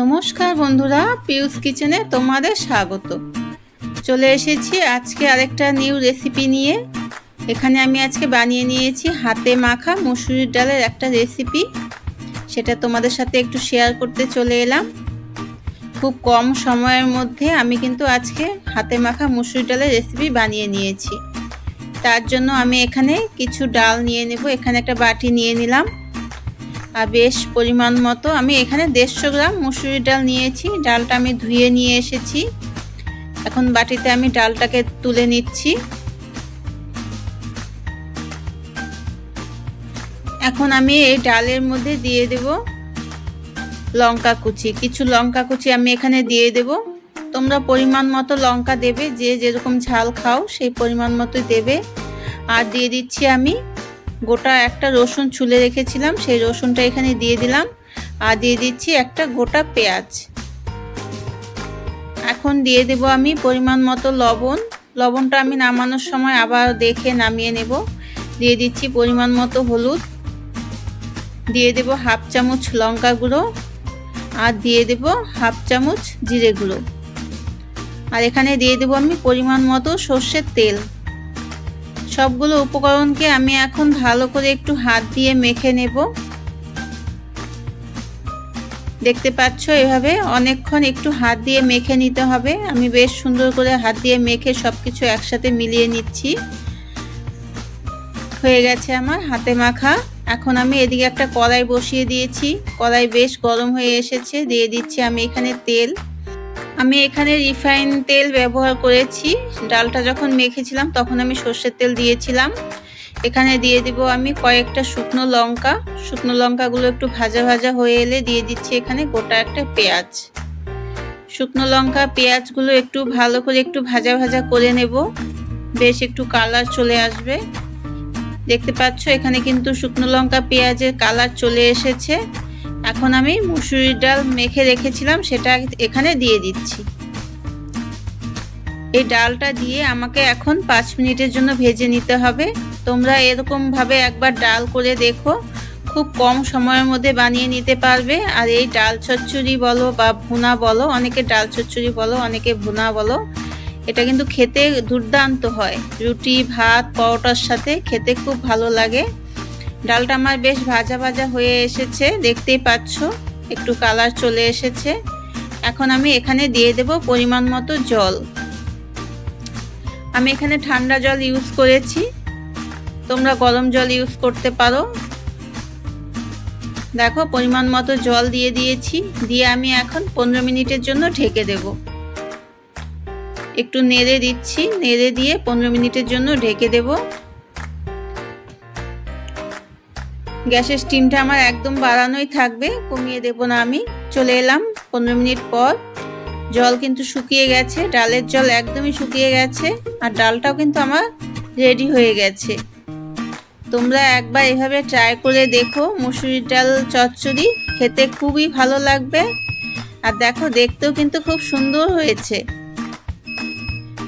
নমস্কার বন্ধুরা পিউস কিচেনে তোমাদের স্বাগত। চলে এসেছি আজকে আরেকটা নিউ রেসিপি নিয়ে। এখানে আমি আজকে বানিয়ে নিয়েছি হাতে মাখা মুসুরির ডালের একটা রেসিপি সেটা তোমাদের সাথে একটু শেয়ার করতে চলে এলাম। খুব কম সময়ের মধ্যে আমি কিন্তু আজকে হাতে মাখা মুসুরির ডালের রেসিপি বানিয়ে নিয়েছি। তার জন্য আমি এখানে কিছু ডাল নিয়ে নেব। এখানে একটা বাটি নিয়ে নিলাম। আর বেশ পরিমাণ মতো আমি এখানে দেড়শো গ্রাম মুসুরির ডাল নিয়েছি। ডালটা আমি ধুয়ে নিয়ে এসেছি। এখন বাটিতে আমি ডালটাকে তুলে নিচ্ছি। এখন আমি এই ডালের মধ্যে দিয়ে দেব লঙ্কা কুচি। কিছু লঙ্কা কুচি আমি এখানে দিয়ে দেব। তোমরা পরিমাণ মতো লঙ্কা দেবে, যে যেরকম ঝাল খাও সেই পরিমাণ মতো দেবে। আর দিয়ে দিচ্ছি আমি গোটা একটা রসুন ছুলে রেখেছিলাম, সেই রসুনটা এখানে দিয়ে দিলাম। আর দিয়ে দিচ্ছি একটা গোটা পেঁয়াজ। এখন দিয়ে দেব আমি পরিমাণ মতো লবণ। লবণটা আমি নামানোর সময় আবার দেখে নামিয়ে নেব। দিয়ে দিচ্ছি পরিমাণ মতো হলুদ। দিয়ে দেব হাফ চামচ লঙ্কা গুঁড়ো। আর দিয়ে দেব হাফ চামচ জিরে গুঁড়ো। আর এখানে দিয়ে দেব আমি পরিমাণ মতো সর্ষের তেল। সবগুলো উপকরণকে আমি এখন ভালো করে একটু হাত দিয়ে মেখে নেব। দেখতে পাচ্ছ এভাবে অনেকক্ষণ একটু হাত দিয়ে মেখে নিতে হবে। আমি বেশ সুন্দর করে হাত দিয়ে মেখে সব কিছু একসাথে মিলিয়ে নিচ্ছি। হয়ে গেছে আমার হাতে মাখা। এখন আমি এদিকে একটা কড়াই বসিয়ে দিয়েছি। কড়াই বেশ গরম হয়ে এসেছে। দিয়ে দিচ্ছি আমি এখানে তেল। আমি এখানে রিফাইন তেল ব্যবহার করেছি। ডালটা যখন মেখেছিলাম, তখন আমি সর্ষের তেল দিয়েছিলাম। এখানে দিয়ে দিব আমি কয়েকটা শুকনো লঙ্কা। শুকনো লঙ্কাগুলো একটু ভাজা ভাজা হয়ে এলে দিয়ে দিচ্ছি এখানে গোটা একটা পেঁয়াজ। শুকনো লঙ্কা, পেঁয়াজগুলো একটু ভালো করে একটু ভাজা ভাজা করে নেব। বেশ একটু কালার চলে আসবে। দেখতে পাচ্ছ, এখানে কিন্তু শুকনো লঙ্কা, পেঁয়াজের কালার চলে এসেছে। এখন আমি মুসুরির ডাল মেখে রেখেছিলাম, সেটা এখানে দিয়ে দিচ্ছি। এই ডালটা দিয়ে আমাকে এখন পাঁচ মিনিটের জন্য ভেজে নিতে হবে। তোমরা এরকমভাবে একবার ডাল করে দেখো। খুব কম সময়ের মধ্যে বানিয়ে নিতে পারবে। আর এই ডাল চচ্চড়ি বলো বা ভুনা বলো, অনেকে ডাল চচ্চড়ি বলো, অনেকে ভুনা বলো, এটা কিন্তু খেতে দুর্দান্ত হয়। রুটি, ভাত, পরোটার সাথে খেতে খুব ভালো লাগে। ডালটা আমার বেশ ভাজা ভাজা হয়ে এসেছে, দেখতেই পাচ্ছ? একটু কালার চলে এসেছে। এখন আমি এখানে দিয়ে দেব পরিমাণ মতো জল। আমি এখানে ঠান্ডা জল ইউজ করেছি। তোমরা গরম জল ইউজ করতে পারো। দেখো, পরিমাণ মতো জল দিয়ে দিয়েছি। দিয়ে আমি এখন পনেরো মিনিটের জন্য ঢেকে দেব। একটু নেড়ে দিচ্ছি। নেড়ে দিয়ে পনেরো মিনিটের জন্য ঢেকে দেবো। গ্যাসের স্টিমটা আমার একদম বাড়ানোই থাকবে, কমিয়ে দেব না আমি। চলে এলাম, পনেরো মিনিট পর। জল কিন্তু শুকিয়ে গেছে, ডালের জল একদমই শুকিয়ে গেছে, আর ডালটাও কিন্তু আমার রেডি হয়ে গেছে। তোমরা একবার এভাবে ট্রাই করে দেখো, মুসুরির ডাল চচ্চড়ি, খেতে খুবই ভালো লাগবে। আর দেখো, দেখতেও কিন্তু খুব সুন্দর হয়েছে।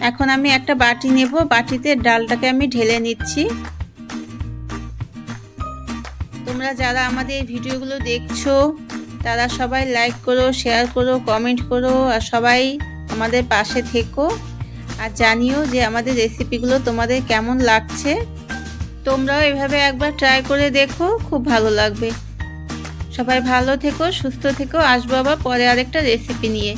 এখন আমি একটা বাটি নেব, বাটিতে ডালটাকে আমি ঢেলে নিচ্ছি। তোমরা যারা আমাদের ভিডিওগুলো দেখছ, তারা সবাই লাইক করো শেয়ার করো কমেন্ট করো, আর সবাই আমাদের পাশে থেকো। আর জানিও যে আমাদের রেসিপিগুলো তোমাদের কেমন লাগছে। তোমরাও এভাবে একবার ট্রাই করে দেখো, খুব ভালো লাগবে। সবাই ভালো থেকো, সুস্থ থেকো। আসব আবার পরে আরেকটা রেসিপি নিয়ে।